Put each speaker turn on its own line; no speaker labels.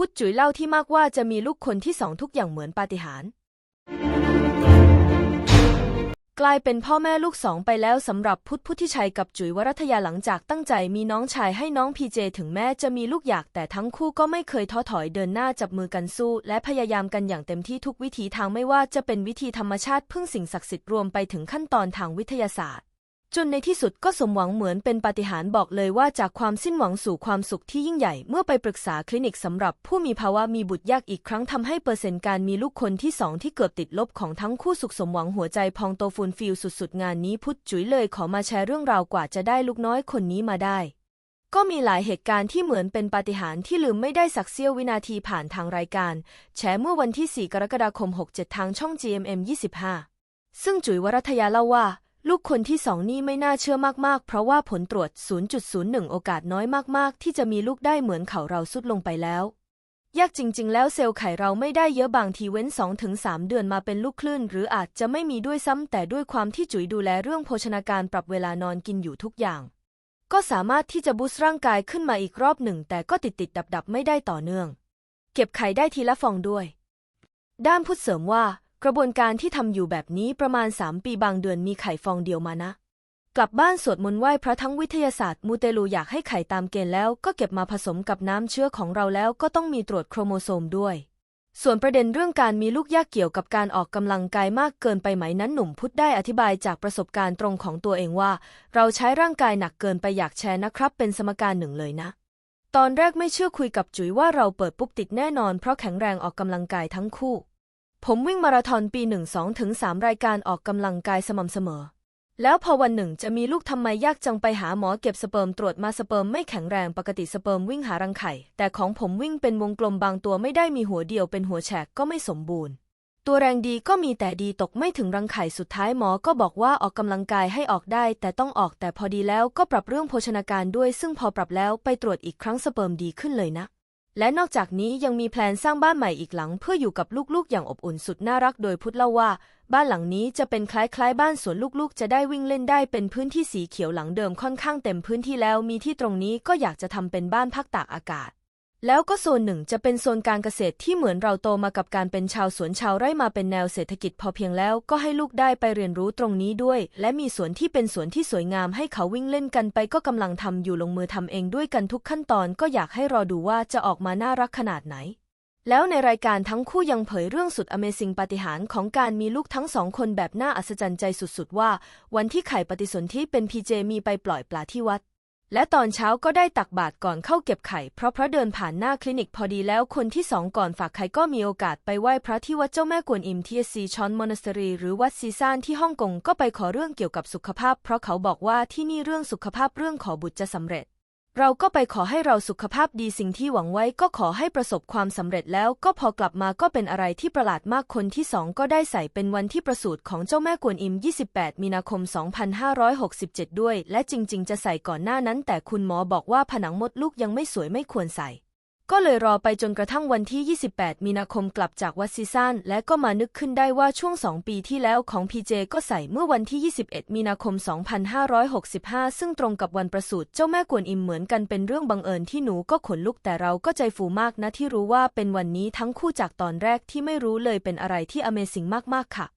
พุทธจุ๋ยเล่าที่มากว่าจะมีลูกคนที่สองทุกอย่างเหมือนปาฏิหาริย์กลายเป็นพ่อแม่ลูกสองไปแล้วสำหรับพุทธพุทธิชัยกับจุ๋ยวรัตยาหลังจากตั้งใจมีน้องชายให้น้องพีเจถึงแม้จะมีลูกอยากแต่ทั้งคู่ก็ไม่เคยท้อถอยเดินหน้าจับมือกันสู้ และพยายามกันอย่างเต็มที่ทุกวิถีทางไม่ว่าจะเป็นวิธีธรรมชาติพึ่งสิ่งศักดิ์สิทธิ์รวมไปถึงขั้นตอนทางวิทยาศาสตร์ จนในที่สุดก็สมหวังเหมือนเป็นปาฏิหาริย์บอกเลยว่าจากความสิ้นหวังสู่ความสุขที่ยิ่งใหญ่ เมื่อไปปรึกษาคลินิกสำหรับผู้มีภาวะมีบุตรยากอีกครั้งทำให้เปอร์เซ็นต์การมีลูกคนที่สองที่เกือบติดลบของทั้งคู่สุขสมหวังหัวใจพองโตฟูลฟิลสุดๆ งานนี้พุทธจุ๋ยเลยขอมาแชร์เรื่องราวกว่าจะได้ลูกน้อยคนนี้มาได้ ก็มีหลายเหตุการณ์ที่เหมือนเป็นปาฏิหาริย์ที่ลืมไม่ได้สักเสี้ยววินาทีผ่านทางรายการแฉเมื่อวันที่ 4 กรกฎาคม 67 ทางช่อง GMM 25ซึ่งจุ๋ยวรัตยาเล่าว่า ลูกคนที่สองนี่ไม่น่าเชื่อมากๆ เพราะว่าผลตรวจ 0.01 โอกาสน้อยมากๆ ที่จะมีลูกได้เหมือนเขาเราสุดลงไปแล้ว ยากจริง ๆ แล้วเซลล์ไข่เราไม่ได้เยอะบางทีเว้น 2-3 เดือนมาเป็นลูกคลื่น หรืออาจจะไม่มีด้วยซ้ำแต่ด้วยความที่จุ๋ยดูแลเรื่องโภชนาการปรับเวลานอนกินอยู่ทุกอย่าง ก็สามารถที่จะบูสต์ร่างกายขึ้นมาอีกรอบหนึ่ง แต่ก็ติดติดดับดับไม่ได้ต่อเนื่อง เก็บไข่ได้ทีละฟองด้วย ด้านพุทธเสริมว่า กระบวนการที่ทำอยู่แบบนี้ประมาณ3ปีบางเดือนมีไข่ฟองเดียวมานะ กลับบ้านสวดมนต์ไหว้พระทั้งวิทยาศาสตร์มูเตลูอยากให้ไข่ตามเกณฑ์แล้วก็เก็บมาผสมกับน้ำเชื้อของเราแล้วก็ต้องมีตรวจโครโมโซมด้วย ส่วนประเด็นเรื่องการมีลูกยากเกี่ยวกับการออกกำลังกายมากเกินไปไหมนั้นหนุ่มพุทธได้อธิบายจากประสบการณ์ตรงของตัวเองว่า เราใช้ร่างกายหนักเกินไปอยากแชร์นะครับ เป็นสมการหนึ่งเลยนะตอนแรกไม่เชื่อคุยกับจุ๋ยว่าเราเปิดปุ๊บติดแน่นอนเพราะแข็งแรงออกกำลังกายทั้งคู่ ผมวิ่งมาราธอนปีหนึ่งสองถึงสามรายการออกกำลังกายสม่ำเสมอ แล้วพอวันหนึ่งจะมีลูกทำไมยากจังไปหาหมอเก็บสเปิร์มตรวจมาสเปิร์มไม่แข็งแรงปกติสเปิร์มวิ่งหารังไข่ แต่ของผมวิ่งเป็นวงกลมบางตัวไม่ได้มีหัวเดียวเป็นหัวแฉกก็ไม่สมบูรณ์ ตัวแรงดีก็มีแต่ดีตกไม่ถึงรังไข่สุดท้ายหมอก็บอกว่าออกกำลังกายให้ออกได้ แต่ต้องออกแต่พอดีแล้วก็ปรับเรื่องโภชนาการด้วย ซึ่งพอปรับแล้วไปตรวจอีกครั้งสเปิร์มดีขึ้นเลยนะ และนอกจากนี้ยังมีแพลนสร้างบ้านใหม่อีกหลัง เพื่ออยู่กับลูกๆ อย่างอบอุ่นสุดน่ารักโดยพุทธเล่าว่า บ้านหลังนี้จะเป็นคล้ายๆ บ้านสวนลูกๆ จะได้วิ่งเล่นได้เป็นพื้นที่สีเขียวหลังเดิมค่อนข้างเต็มพื้นที่แล้ว มีที่ตรงนี้ก็อยากจะทำเป็นบ้านพักตากอากาศ แล้วก็โซนหนึ่งจะเป็นโซนการเกษตรที่เหมือนเราโตมากับการเป็นชาวสวนชาวไร่มาเป็นแนวเศรษฐกิจพอเพียงแล้วก็ให้ลูกได้ไปเรียนรู้ตรงนี้ด้วย และมีสวนที่เป็นสวนที่สวยงามให้เขาวิ่งเล่นกันไปก็กำลังทำอยู่ลงมือทำเองด้วยกันทุกขั้นตอนก็อยากให้รอดูว่าจะออกมาน่ารักขนาดไหน แล้วในรายการทั้งคู่ยังเผยเรื่องสุด Amazing ปาฏิหาริย์ของการมีลูกทั้งสองคนแบบน่าอัศจรรย์ใจสุดๆว่า วันที่ไข่ปฏิสนธิเป็นพีเจมีไปปล่อยปลาที่วัด และตอนเช้าก็ได้ตักบาตรก่อนเข้าเก็บไข่ เพราะพระเดินผ่านหน้าคลินิกพอดีแล้วคนที่สองก่อนฝากไข่ก็มีโอกาสไปไหว้พระที่วัดเจ้าแม่กวนอิมที่ซีชอนมอนสเตอรี หรือวัดซีซานที่ฮ่องกงก็ไปขอเรื่องเกี่ยวกับสุขภาพ เพราะเขาบอกว่าที่นี่เรื่องสุขภาพเรื่องขอบุตรจะสำเร็จ เราก็ไปขอให้เราสุขภาพดีสิ่งที่หวังไว้ก็ขอให้ประสบความสำเร็จแล้วก็พอกลับมาก็เป็นอะไรที่ประหลาดมากคนที่สองก็ได้ใส่เป็นวันที่ประสูติของเจ้าแม่กวนอิม 28 มีนาคม 2567 ด้วย และจริง ๆ จะใส่ก่อนหน้านั้น แต่คุณหมอบอกว่าผนังมดลูกยังไม่สวยไม่ควรใส่ ก็เลยรอไปจนกระทั่งวันที่ 28 มีนาคมกลับจากวัดซีซานและก็มานึกขึ้นได้ว่าช่วง 2 ปีที่แล้วของพีเจก็ใส่เมื่อวันที่ 21 มีนาคม 2565 ซึ่งตรงกับวันประสูติเจ้าแม่กวนอิมเหมือนกันเป็นเรื่องบังเอิญที่หนูก็ขนลุกแต่เราก็ใจฟูมากนะที่รู้ว่าเป็นวันนี้ทั้งคู่จากตอนแรกที่ไม่รู้เลยเป็นอะไรที่ Amazing มากๆค่ะ